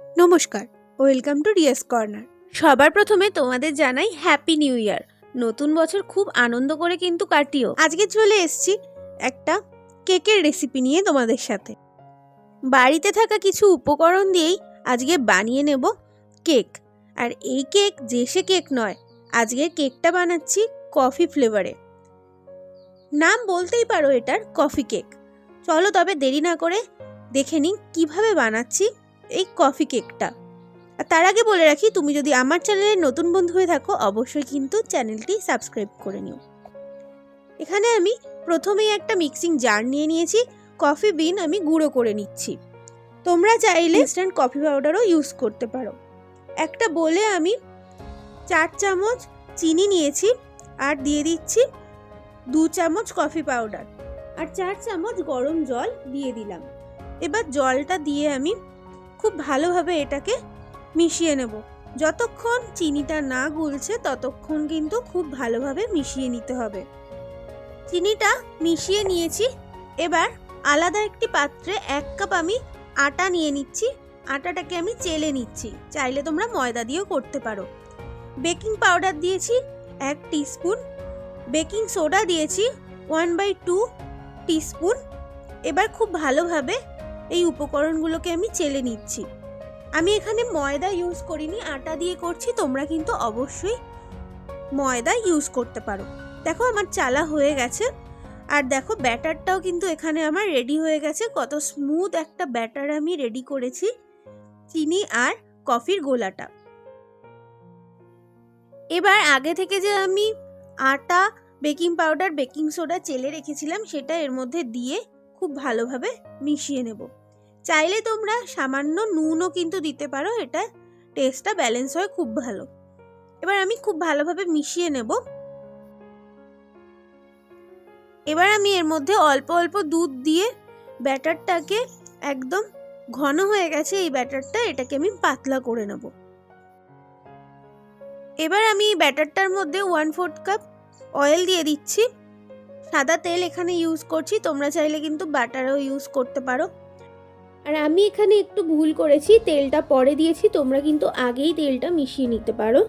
নমস্কার welcome to Riya's corner. সবার প্রথমে তোমাদের জানাই হ্যাপি নিউ ইয়ার। নতুন বছর খুব আনন্দ করে কিন্তু কাটিও। আজকে চলে এসছি একটা কেকের রেসিপি নিয়ে তোমাদের সাথে। বাড়িতে থাকা কিছু উপকরণ দিয়েই আজকে বানিয়ে নেব কেক। আর এই কেক যে সে কেক নয় আজকে কেকটা বানাচ্ছি কফি ফ্লেভারে নাম বলতেই পারো এটার কফি কেক চলো তবে দেরি না করে দেখে নিই কীভাবে বানাচ্ছি এই কফি কেকটা। আর তার আগে বলে রাখি, তুমি যদি আমার চ্যানেলের নতুন বন্ধু হয়ে থাকো, অবশ্যই কিন্তু চ্যানেলটি সাবস্ক্রাইব করে নিও। এখানে আমি প্রথমেই একটা মিক্সিং জার নিয়ে নিয়েছি, কফি বিন আমি গুঁড়ো করে নিচ্ছি। তোমরা চাইলে ইনস্ট্যান্ট কফি পাউডারও ইউজ করতে পারো। একটা বলে আমি চার চামচ চিনি নিয়েছি আর দিয়ে দিচ্ছি দু চামচ কফি পাউডার আর চার চামচ গরম জল দিয়ে দিলাম। এবার জলটা দিয়ে আমি খুব ভালোভাবে এটাকে মিশিয়ে নেব। যতক্ষণ চিনিটা না গুলছে, ততক্ষণ কিন্তু খুব ভালোভাবে মিশিয়ে নিতে হবে। চিনিটা মিশিয়ে নিয়েছি। এবার আলাদা একটি পাত্রে এক কাপ আমি আটা নিয়ে নিচ্ছি। আটাটাকে আমি চেলে নিচ্ছি। চাইলে তোমরা ময়দা দিয়েও করতে পারো। বেকিং পাউডার দিয়েছি এক টিস্পুন। বেকিং সোডা দিয়েছি ওয়ান বাই টু টিস্পুন। এবার খুব ভালোভাবে এই উপকরণগুলোকে আমি চেলে নিচ্ছি। আমি এখানে ময়দা ইউজ করিনি, আটা দিয়ে করছি, তোমরা কিন্তু অবশ্যই ময়দা ইউজ করতে পারো। দেখো আমার চালা হয়ে গেছে, আর দেখো ব্যাটারটাও কিন্তু এখানে আমার রেডি হয়ে গেছে। কত স্মুথ একটা ব্যাটার আমি রেডি করেছি, চিনি আর কফির গোলাটা। এবার আগে থেকে যে আমি আটা বেকিং পাউডার বেকিং সোডা চেলে রেখেছিলাম, সেটা এর মধ্যে দিয়ে খুব ভালোভাবে মিশিয়ে নেব। চাইলে তোমরা সামান্য নুনও কিন্তু দিতে পারো, এটা টেস্টটা ব্যালেন্স হয় খুব ভালো। এবার আমি খুব ভালোভাবে মিশিয়ে নেব। এবার আমি এর মধ্যে অল্প অল্প দুধ দিয়ে ব্যাটারটাকে একদম ঘন হয়ে গেছে এই ব্যাটারটা, এটাকে আমি পাতলা করে নেব। এবার আমি ব্যাটারটার মধ্যে ওয়ান ফোর্থ কাপ অয়েল দিয়ে দিচ্ছি। সাদা তেল এখানে ইউজ করছি, তোমরা চাইলে কিন্তু বাটারও ইউজ করতে পারো। আর আমি এখানে একটু ভুল করেছি, তেলটা পরে দিয়েছি, তোমরা কিন্তু আগেই তেলটা মিশিয়ে নিতে পারো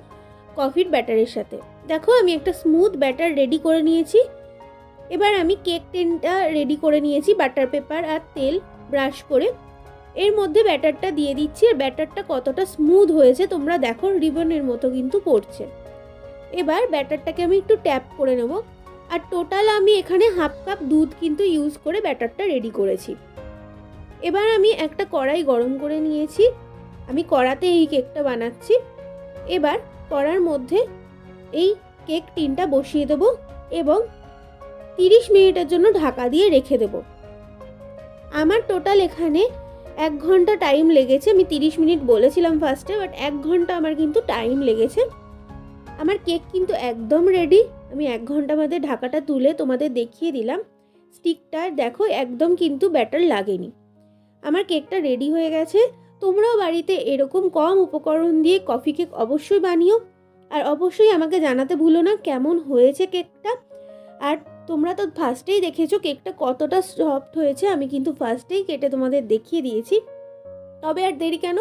কফির ব্যাটারের সাথে। দেখো, আমি একটা স্মুথ ব্যাটার রেডি করে নিয়েছি। এবার আমি কেক টিনটা রেডি করে নিয়েছি বাটার পেপার আর তেল ব্রাশ করে। এর মধ্যে ব্যাটারটা দিয়ে দিচ্ছি, আর ব্যাটারটা কতটা স্মুথ হয়েছে তোমরা দেখো রিবনের মতো কিন্তু পড়ছে। এবার ব্যাটারটাকে আমি একটু ট্যাপ করে নেব। আর টোটাল আমি এখানে হাফ কাপ দুধ কিন্তু ইউজ করে ব্যাটারটা রেডি করেছি। এবার আমি একটা কড়াই গরম করে নিয়েছি। আমি কড়াতে এই কেকটা বানাচ্ছি। এবার কড়ার মধ্যে এই কেক টিনটা বসিয়ে দেব এবং তিরিশ মিনিটের জন্য ঢাকা দিয়ে রেখে দেব। আমার টোটাল এখানে এক ঘণ্টা টাইম লেগেছে। আমি তিরিশ মিনিট বলেছিলাম ফার্স্টে, বাট এক ঘণ্টা আমার কিন্তু টাইম লেগেছে। আমার কেক কিন্তু একদম রেডি আমি এক ঘণ্টা মধ্যে ঢাকাটা তুলে তোমাদের দেখিয়ে দিলাম। স্টিকটা দেখো একদম কিন্তু ব্যাটার লাগেনি। আমার কেকটা রেডি হয়ে গেছে। তোমরাও বাড়িতে এরকম কম উপকরণ দিয়ে কফি কেক অবশ্যই বানিও। আর অবশ্যই আমাকে জানাতে ভুলো না কেমন হয়েছে কেকটা। আর তোমরা তো ফার্স্টেই দেখেছ কেকটা কতটা সফট হয়েছে। আমি কিন্তু ফার্স্টেই কেটে তোমাদের দেখিয়ে দিয়েছি। তবে আর দেরি কেন?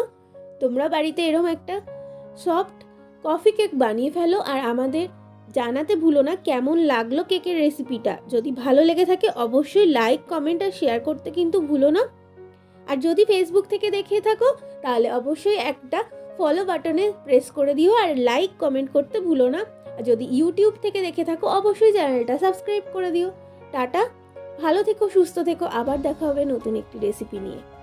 তোমরা বাড়িতে এরকম একটা সফট কফি কেক বানিয়ে ফেলো আর আমাদের জানাতে ভুলো না কেমন লাগল কেকের রেসিপিটা। যদি ভালো লেগে থাকে অবশ্যই লাইক, কমেন্ট আর শেয়ার করতে কিন্তু ভুলো না। আর যদি ফেসবুক থেকে দেখে থাকো, তাহলে অবশ্যই একটা ফলো বাটনে প্রেস করে দিও আর লাইক কমেন্ট করতে ভুলো না। আর যদি ইউটিউব থেকে দেখে থাকো, অবশ্যই চ্যানেলটা সাবস্ক্রাইব করে দিও। টাটা, ভালো থেকো, সুস্থ থেকো। আবার দেখা হবে নতুন একটি রেসিপি নিয়ে।